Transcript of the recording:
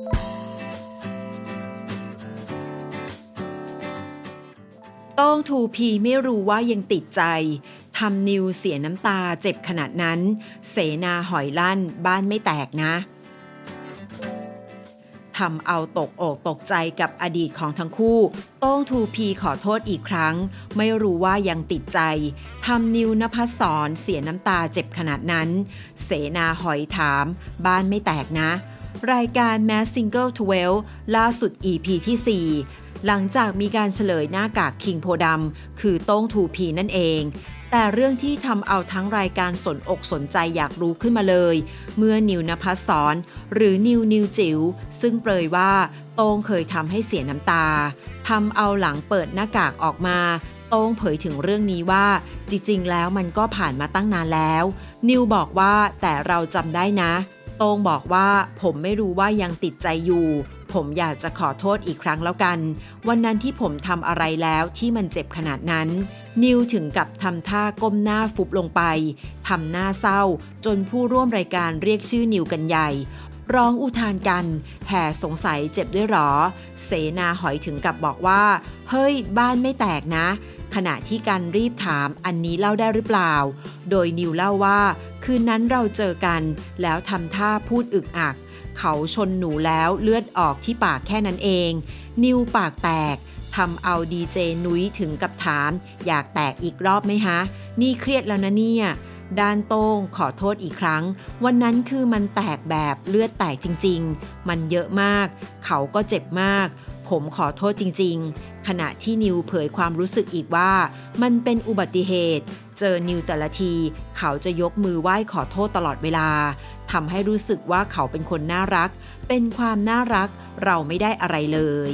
ต้งทูพีไม่รู้ว่ายังติดใจทำนิวเสียน้ำตาเจ็บขนาดนั้น เสนาหอยลั่นบ้านไม่แตกนะทำเอาตกอกตกใจกับอดีตของทั้งคู่ โต้งทูพีขอโทษอีกครั้ง ไม่รู้ว่ายังติดใจ ทำนิวนภัสสรเสียน้ำตาเจ็บขนาดนั้น เสนาหอยถาม บ้านไม่แตกนะ รายการ Mass Single 12 ล่าสุด EP ที่ 4 หลังจากมีการเฉลยหน้ากากคิงโพดำคือโต้งทูพีนั่นเอง แต่เรื่องที่ทำเอาทั้งรายการสนอกสนใจอยากรู้ขึ้นมาเลย เมื่อนิวนภัสสรหรือนิวนิวจิ๋วซึ่งเปรยว่าโต้งเคยทำให้เสียน้ำตาทำเอาหลังเปิดหน้ากากออกมาโต้งเผยถึงเรื่องนี้ว่า จริง ๆ แล้วมันก็ผ่านมาตั้งนานแล้ว นิวบอกว่าแต่เราจำได้นะ โต้งบอกว่าผมไม่รู้ว่ายังติดใจอยู่ ผมอยากจะขอโทษอีกครั้งแล้วกัน วันนั้นที่ผมทำอะไรแล้วที่มันเจ็บขนาดนั้น นิวถึงกับทำท่าก้มหน้าฟุบลงไปทำหน้าเศร้า จนผู้ร่วมรายการเรียกชื่อนิวกันใหญ่ร้องอุทานกัน แห่สงสัยเจ็บด้วยหรอ เสนาหอยถึงกับบอกว่า เฮ้ย บ้านไม่แตกนะ ขณะที่กันรีบถามอันนี้เล่าได้หรือเปล่า โดยนิวเล่าว่า คืนนั้นเราเจอกัน แล้วทำท่าพูดอึกอัก เขาชนหนูแล้วเลือดออกที่ปากแค่นั้นเอง นิวปากแตกทำเอาดีเจนุ้ยถึงกับถาม อยากแตกอีกรอบไหมฮะ นี่เครียดแล้วนะเนี่ย ด้านโต้งขอโทษอีกครั้ง วันนั้นคือมันแตกแบบเลือดแตกจริง ๆ มันเยอะมาก เขาก็เจ็บมาก ผมขอโทษจริง ๆ ขณะที่นิวเผยความรู้สึกอีกว่า มันเป็นอุบัติเหตุ เจอนิวแต่ละที เขาจะยกมือไหว้ขอโทษตลอดเวลาทำให้รู้สึกว่าเขาเป็นคนน่ารัก เป็นความน่ารักเราไม่ได้อะไรเลย